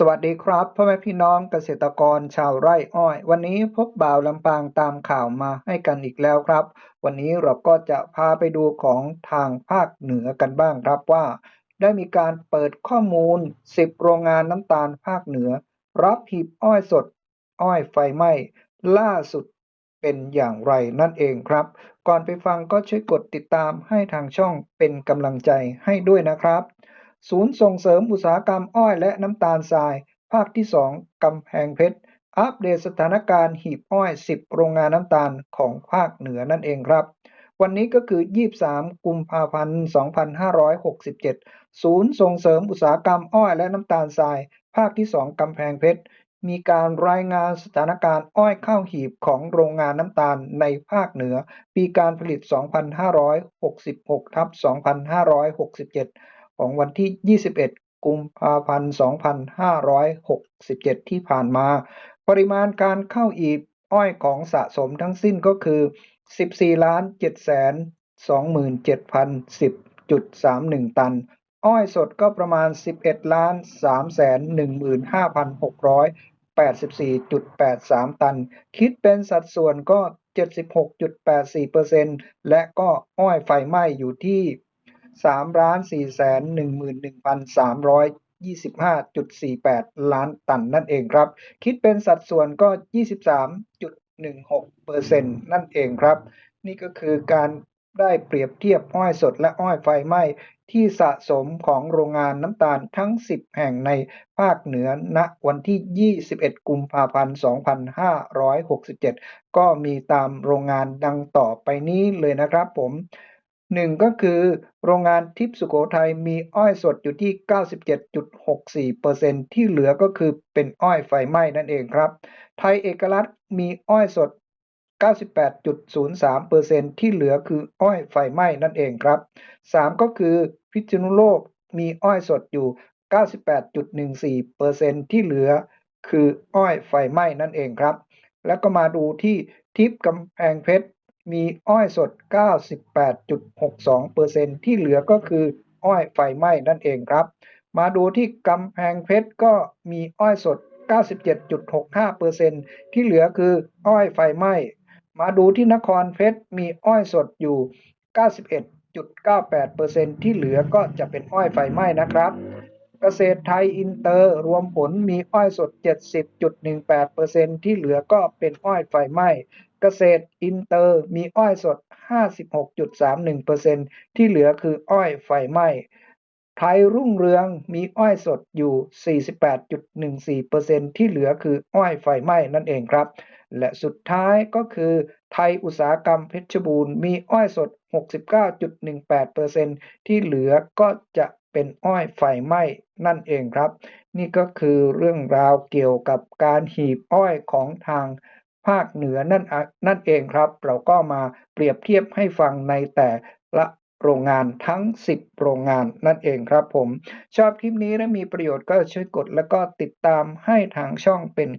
สวัสดีครับพ่อแม่พี่น้องเกษตรกรชาวไร่อ้อย วันนี้พบบ่าวลำปางตามข่าวมาให้กันอีกแล้วครับ วันนี้เราก็จะพาไปดูของทางภาคเหนือกันบ้างครับว่า ได้มีการเปิดข้อมูล 10 โรงงานน้ำตาลภาคเหนือ รับหีบอ้อยสด อ้อยไฟไหม้ล่าสุดเป็นอย่างไรนั่นเองครับ ก่อนไปฟังก็ช่วยกดติดตามให้ทางช่องเป็นกำลังใจให้ด้วยนะครับ ศูนย์ส่งเสริมอุตสาหกรรมอ้อยและน้ำตาลทราย ภาคที่ 2กำแพงเพชร อัปเดตสถานการณ์หีบอ้อย 10 โรงงานน้ำตาลของภาคเหนือนั่นเองครับ วันนี้ก็คือ 23 กุมภาพันธ์ 2567 ศูนย์ส่งเสริมอุตสาหกรรมอ้อยและน้ำตาลทราย ภาคที่ 2กำแพงเพชร มีการรายงานสถานการณ์อ้อยข้าวหีบของโรงงานน้ำตาลในภาคเหนือ ปีการผลิต 2566ทับ2567 ของวันที่ 21 กุมภาพันธ์ 2567 ที่ผ่านมา ปริมาณการเข้าอีบอ้อยของสะสมทั้งสิ้นก็คือ 14ล้าน7 2 7 0 1 0 31 ตัน อ้อยสดก็ประมาณ 11ล้าน3 1 5 6 84.83 ตัน คิดเป็นสัดส่วนก็ 76.84%และก็อ้อยไฟไหม้อยู่ที่ 3ล้าน4แสน11,325.48 ล้านตันนั่นเองครับ คิดเป็นสัดส่วนก็ 23.16%นั่นเองครับ นี่ก็คือการได้เปรียบเทียบอ้อยสดและอ้อยไฟไหม้ที่สะสมของโรงงานน้ำตาลทั้ง 10 แห่งในภาคเหนือณวันที่ 21 กุมภาพันธ์ 2567 ก็มีตามโรงงานดังต่อไปนี้เลยนะครับผม หนึ่งก็คือโรงงานทิพสุโขทัยมีอ้อยสดอยู่ที่ 97.64%ที่เหลือก็คือเป็นอ้อยไฟไหม้นั่นเองครับ ไทยเอกลักษณ์มีอ้อยสด 98.03%ที่เหลือคืออ้อยไฟไหม้นั่นเองครับ 3 ก็คือพิษณุโลกมีอ้อยสดอยู่ 98.14%ที่เหลือคืออ้อยไฟไหม้นั่นเองครับ แล้วก็มาดูที่ทิพกำแพงเพชร มีอ้อยสด 98.62%ที่เหลือก็คืออ้อยไฟไหม้นั่นเองครับ มาดูที่กำแพงเพชรก็มีอ้อยสด 97.65%ที่เหลือคืออ้อยไฟไหม้ มาดูที่นครเพชรมีอ้อยสดอยู่ 91.98%ที่เหลือก็จะเป็นอ้อยไฟไหม้นะครับเกษตรไทยอินเตอร์รวมผลมีอ้อยสด 70.18%ที่เหลือก็เป็นอ้อยไฟไหม้ เกษตรอินเตอร์มีอ้อยสด 56.31%ที่เหลือคืออ้อยไฟไหม้ไทยรุ่งเรืองมีอ้อยสดอยู่ 48.14%ที่เหลือคืออ้อยไฟไหม้นั่นเองครับ และสุดท้ายก็คือ ไทยอุตสาหกรรมเพชรบูรณ์มีอ้อยสด 69.18%ที่เหลือก็จะเป็นอ้อยไฟไหม้นั่นเองครับ นี่ก็คือเรื่องราวเกี่ยวกับการหีบอ้อยของทาง ภาคเหนือนั่นนั่นเองครับ เราก็มาเปรียบเทียบให้ฟังในแต่ละโรงงานทั้ง 10 โรงงานนั่นเองครับผม ชอบคลิปนี้และมีประโยชน์ก็ช่วยกดแล้วก็ติดตามให้ทางช่องเป็น